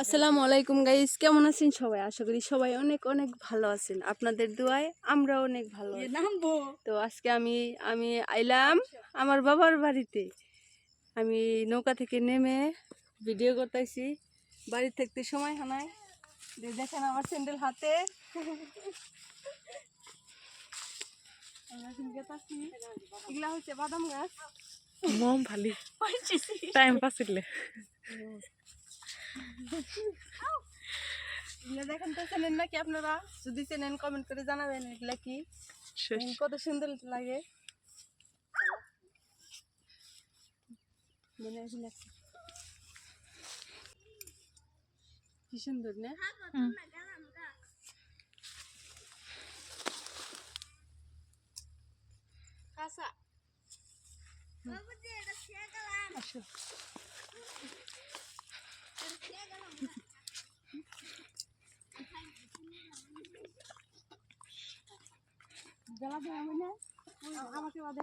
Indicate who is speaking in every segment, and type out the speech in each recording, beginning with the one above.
Speaker 1: আসসালামু আলাইকুম গাইস কেমন আছেন সবাই? আশা করি সবাই অনেক অনেক ভালো আছেন। আপনাদের দোয়ায় আমরা অনেক ভালো তো আজকে আমি আমি আইলাম আমার বাবার বাড়িতে। আমি নৌকা থেকে নেমে ভিডিও করতেছি। বাড়ি থাকতে সময় হানায় দেখেন আমার স্যান্ডেল হাতে। এগুলা হচ্ছে বাদাম গাছ।
Speaker 2: মম ভালি। টাইম পাস করলে
Speaker 1: এগুলা দেখেন তো চেনেন নাকি আপনারা? যদি চেনেন কমেন্ট করে জানাবেন এগুলা কি। কত সুন্দর লাগে। মনে কি। সুন্দর না কাঁচা আসো জ্বালা দেওয়া হয় না? আমাকে বাদে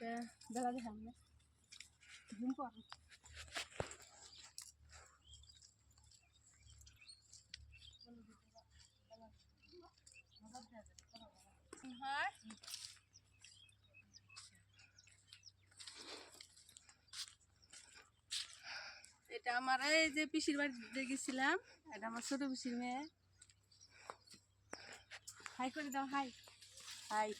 Speaker 1: না। ঘুম পড়ে হ্যাঁ? এটা আমার এই যে পিসির বাড়িতে গেছিলাম এটা আমার ছোট পিসির মেয়ে। হাই করে দাও hi. Hi.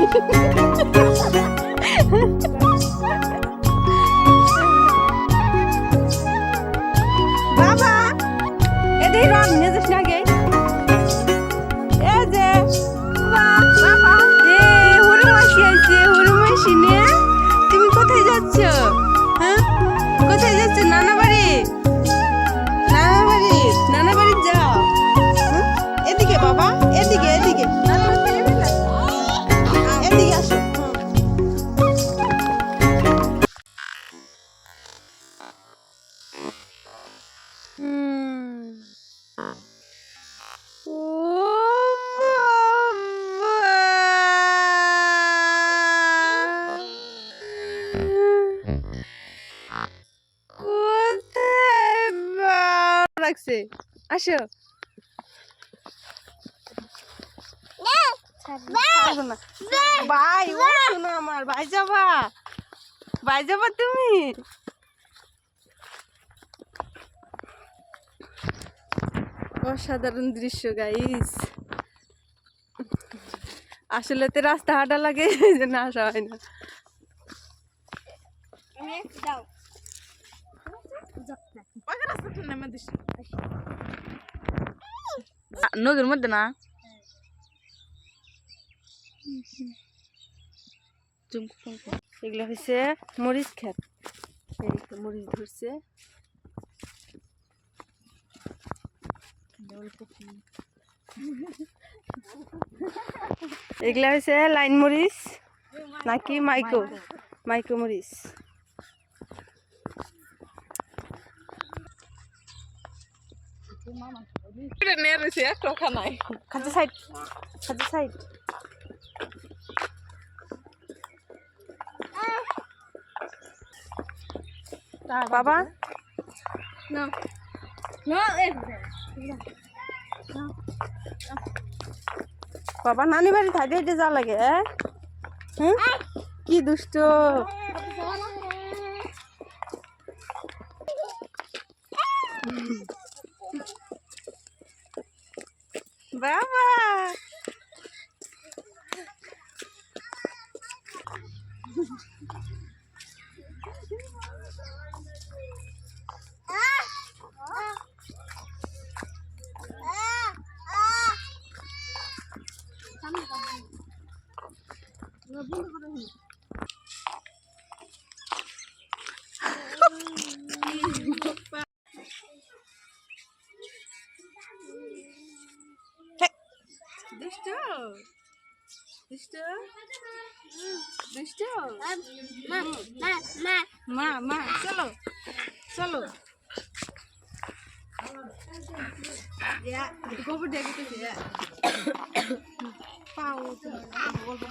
Speaker 1: Ha ha ha ha! লাগছে। আসো। না। ভাই আমার, ভাই যাবা। ভাই যাবা তুমি? অসাধারণ দৃশ্য গাইস আসলে তো রাস্তা হাঁটা লাগে জন্য আসা হয় না।
Speaker 2: নদীর মধ্যে না?
Speaker 1: এগুলো হচ্ছে মরিচ ক্ষেত। এই তো মরিচ ধরছে। এগুলা হচ্ছে লাইন মরিচ, নাকি মাইকো মাইকো মরিচ।
Speaker 2: রয়েছে একটা খানায়
Speaker 1: খাদ্য সাইড খাদ্য সাইড বাবা. বাবা নানি বাড়ি থাকতে যা লাগে হ্যাঁ? কি দুষ্ট বাবা মা মা চলো চলো গোবর দিয়ে গেছে পাও গল্প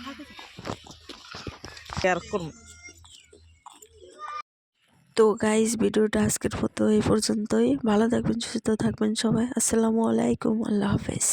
Speaker 2: করব
Speaker 3: তো গাইজ ভিডিওটা আজকের মতো এই পর্যন্তই। ভালো থাকবেন সুস্থ থাকবেন সবাই। আসসালামু আলাইকুম আল্লাহ হাফেজ।